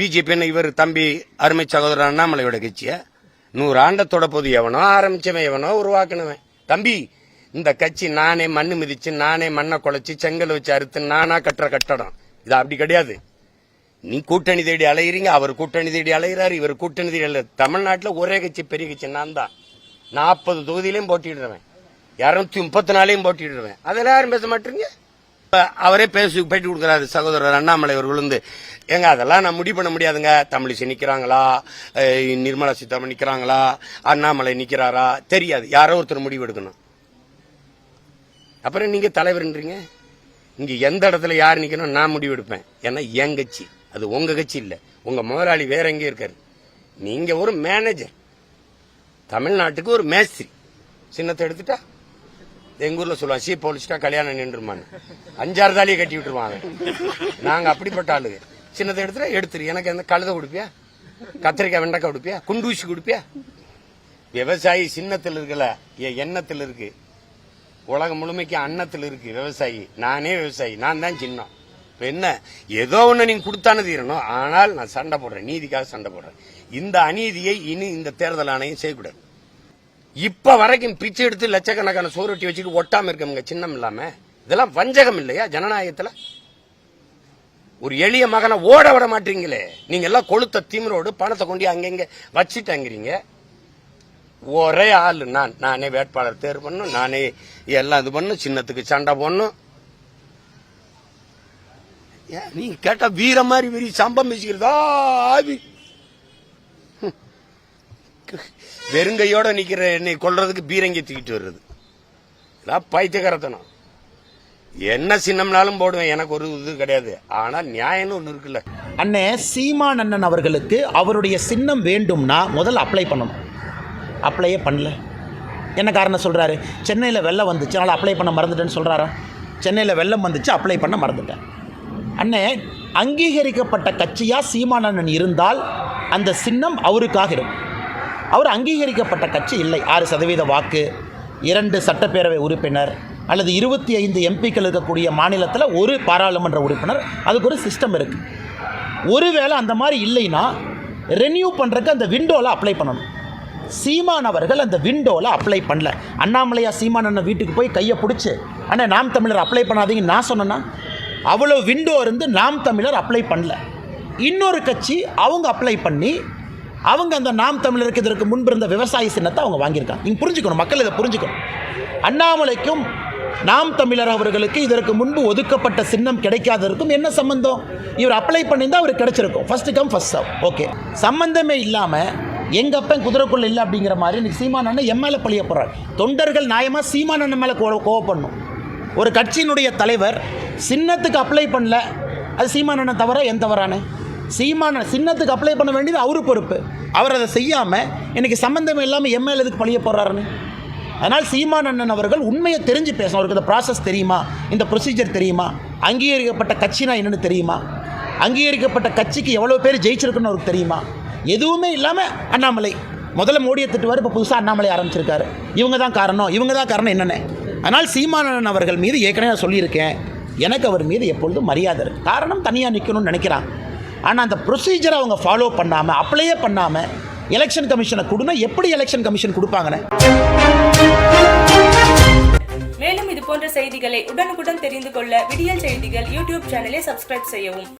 பிஜேபின்னு இவர் தம்பி அருமை சகோதரர் அண்ணாமலையோட கட்சியை? நூறு ஆண்ட தொடப்போது எவனோ ஆரம்பிச்சவன் எவனோ உருவாக்கினவன். தம்பி இந்த கட்சி நானே மண்ணு மிதிச்சு நானே மண்ணை குழைச்சி செங்கல் வச்சு அறுத்து நானா கட்டுற கட்டடம். இது அப்படி கிடையாது. நீ கூட்டணி தேடி அலையிறீங்க அவர் கூட்டணி தேடி அலைகிறார் இவர் கூட்டணி தேடி அலை தமிழ்நாட்டில் ஒரே கட்சி பெரிய கட்சி நான் தான். நாற்பது தொகுதியிலையும் போட்டிடுறேன் இரநூத்தி முப்பத்தி நாலையும் போட்டிடுறேன் அதெல்லாம் யாரும் பேச மாட்டீங்க? அவரே பேசி பேட்டி கொடுக்குறாரு சகோதரர் அண்ணாமலை அவர்கள் வந்து ஏங்க அதெல்லாம் நான் முடிவு பண்ண முடியாதுங்க. தமிழிசை நிக்கிறாங்களா? நிர்மலா சீதாராமன் நிக்கிறாங்களா? அண்ணாமலை நிக்கிறாரா? தெரியாது. யாரோ ஒருத்தர் முடிவு எடுக்கணும். அப்புறம் நீங்க தலைவர்ன்றீங்க? இங்க எந்த இடத்துல யார் நிக்கணும் நான் முடிவு எடுப்பேன். ஏன்னா என் கட்சி. அது உங்க கட்சி இல்ல. உங்க முதலாளி வேற எங்கேயும் இருக்காரு. நீங்க ஒரு மேனேஜர் தமிழ்நாட்டுக்கு ஒரு மேஸ்திரி. சின்னத்தை எடுத்துட்டா எங்க ஊர்ல சொல்லுவான் சீ போலிச்சிட்டா கல்யாணம் நின்றுமான்னு. அஞ்சாறு தாலியை கட்டி விட்டுருவாங்க நாங்கள் நாங்க அப்படிப்பட்ட ஆளுங்க. சின்னதை எடுத்துட்டா எடுத்துரு. எனக்கு எந்த கழுதை கொடுப்பியா கத்திரிக்காய் வெண்டைக்காய் கொடுப்பியா குண்டூசி கொடுப்பியா விவசாயி சின்னத்தில் இருக்கல என் எண்ணத்தில் இருக்கு. உலகம் முழுமைக்கு அன்னத்தில் இருக்கு விவசாயி. நானே விவசாயி. நான் தான் சின்னம். இப்ப என்ன? ஏதோ ஒன்று நீங்க கொடுத்தானு தீரணும். ஆனால் நான் சண்டை போடுறேன். நீதிக்காக சண்டை போடுறேன். இந்த அநீதியை இனி இந்த தேர்தல் ஆணையம் செய்யக்கூடாது. இப்ப வரைக்கும் பிச்சை எடுத்து லட்சக்கணக்கான சோறுட்டி வச்சுட்டு ஒட்டாம இருக்கவங்க சின்னம் இல்லாம இதெல்லாம் வஞ்சகம் இல்லையா ஜனநாயகத்துல? ஒரு எளிய மகனை ஓட விட மாட்டீங்களே. நீங்க எல்லாம் கொளுத்த திமிரோடு பணத்தை கொண்டு அங்கங்க வச்சுட்டாங்கிறீங்க. ஒரே ஆள் நான். நானே வேட்பாளர் தேர்வு பண்ணும் நானே எல்லாம் இது பண்ணும் சின்னத்துக்கு சண்டை போடணும். ஏன் நீங்க கேட்டா வீர மாதிரி வெறி சம்பம் வச்சுக்கிறதா ஆவி? வெறுங்கையோட நிக்கிற என்னை கொள்றதுக்கு பீரங்கி தூக்கிட்டு வர்றது. இதெல்லாம் பைத்தியகரத்தனம் என்ன சின்னம்னாலும் போடுவேன் எனக்கு ஒரு இது கிடையாது. ஆனால் நியாயம்னு ஒன்று இருக்குல்ல. அண்ணே சீமான் அண்ணன் அவர்களுக்கு அவருடைய சின்னம் வேண்டும்னா முதல்ல அப்ளை பண்ணணும். அப்ளையே பண்ணல. என்ன காரணம் சொல்கிறாரு சென்னையில் வெள்ளம் வந்துச்சு அதனால் அப்ளை பண்ண மறந்துட்டேன்னு சொல்கிறாரா சென்னையில் வெள்ளம் வந்துச்சு அப்ளை பண்ண மறந்துட்டேன். அண்ணே அங்கீகரிக்கப்பட்ட கட்சியாக சீமானண்ணன் இருந்தால் அந்த சின்னம் அவருக்காக இருக்கும். அவர் அங்கீகரிக்கப்பட்ட கட்சி இல்லை. ஆறு சதவீத வாக்கு இரண்டு சட்டப்பேரவை உறுப்பினர் அல்லது இருபத்தி ஐந்து எம்பிக்கள் இருக்கக்கூடிய மாநிலத்தில் ஒரு பாராளுமன்ற உறுப்பினர். அதுக்கு ஒரு சிஸ்டம் இருக்குது ஒருவேளை அந்த மாதிரி இல்லைன்னா ரெனியூ பண்ணுறதுக்கு அந்த விண்டோவில் அப்ளை பண்ணணும். சீமான் அவர்கள் அந்த விண்டோவில் அப்ளை பண்ணல. அண்ணாமலையா சீமான் அண்ணன் வீட்டுக்கு போய் கையை பிடிச்சி அண்ணா நாம் தமிழர் அப்ளை பண்ணாதீங்க நான் சொன்னேன்னா? அவ்வளோ விண்டோ இருந்து நாம் தமிழர் அப்ளை பண்ணல. இன்னொரு கட்சி அவங்க அப்ளை பண்ணி அவங்க அந்த நாம் தமிழருக்கு இதற்கு முன்பு இருந்த விவசாய சின்னத்தை அவங்க வாங்கியிருக்காங்க. நீங்கள் புரிஞ்சுக்கணும் மக்கள் இதை புரிஞ்சுக்கணும். அண்ணாமலைக்கும் நாம் தமிழர் அவர்களுக்கு இதற்கு முன்பு ஒதுக்கப்பட்ட சின்னம் கிடைக்காததற்கும் என்ன சம்பந்தம்? இவர் அப்ளை பண்ணியிருந்தால் அவருக்கு கிடைச்சிருக்கும். First come first serve okay சம்பந்தமே இல்லாமல் எங்க அப்பன் குதிரைக்குள்ள இல்லை அப்படிங்கிற மாதிரி இன்றைக்கி சீமான் அண்ணன் என் மேலே பழிய போகிறார் தொண்டர்கள் நியாயமாக சீமான் அண்ணன் மேலே கோ கோவப்படணும். ஒரு கட்சியினுடைய தலைவர் சின்னத்துக்கு அப்ளை பண்ணல. அது சீமான் அண்ணன் தவிர என் தவறானே? சீமான சின்னத்துக்கு அப்ளை பண்ண வேண்டியது அவரு பொறுப்பு. அவர் அதை செய்யாமல் இன்றைக்கி சம்மந்தம் இல்லாமல் என் எதுக்கு பழிய போடுறாருன்னு அதனால் சீமான் அண்ணன் அவர்கள் உண்மையை தெரிஞ்சு பேசணும். அவருக்கு இந்த ப்ராசஸ் தெரியுமா? இந்த ப்ரொசீஜர் தெரியுமா? அங்கீகரிக்கப்பட்ட கட்சினா என்னென்னு தெரியுமா? அங்கீகரிக்கப்பட்ட கட்சிக்கு எவ்வளோ பேர் ஜெயிச்சிருக்குன்னு அவருக்கு தெரியுமா? எதுவுமே இல்லாமல் அண்ணாமலை. முதல்ல மோடியை திட்டுவார் இப்போ புதுசாக அண்ணாமலை ஆரம்பிச்சிருக்காரு. இவங்க தான் காரணம். இவங்க தான் காரணம் என்னென்ன. அதனால் சீமானன் அவர்கள் மீது ஏற்கனவே நான் சொல்லியிருக்கேன். எனக்கு அவர் மீது எப்பொழுதும் மரியாதை காரணம் தனியாக நிற்கணும்னு நினைக்கிறான். ஆனால் அந்த ப்ரொசீஜரை அவங்க ஃபாலோ பண்ணாமல் அப்ளையே பண்ணாமல் எலெக்ஷன் கமிஷனை கொடுனா எப்படி எலெக்ஷன் கமிஷன் கொடுப்பாங்கன்னு? மேலும் இது போன்ற செய்திகளை உடனுக்குடன் தெரிந்து கொள்ள விடியல் செய்திகள் யூடியூப் சேனலை சப்ஸ்கிரைப் செய்யவும்.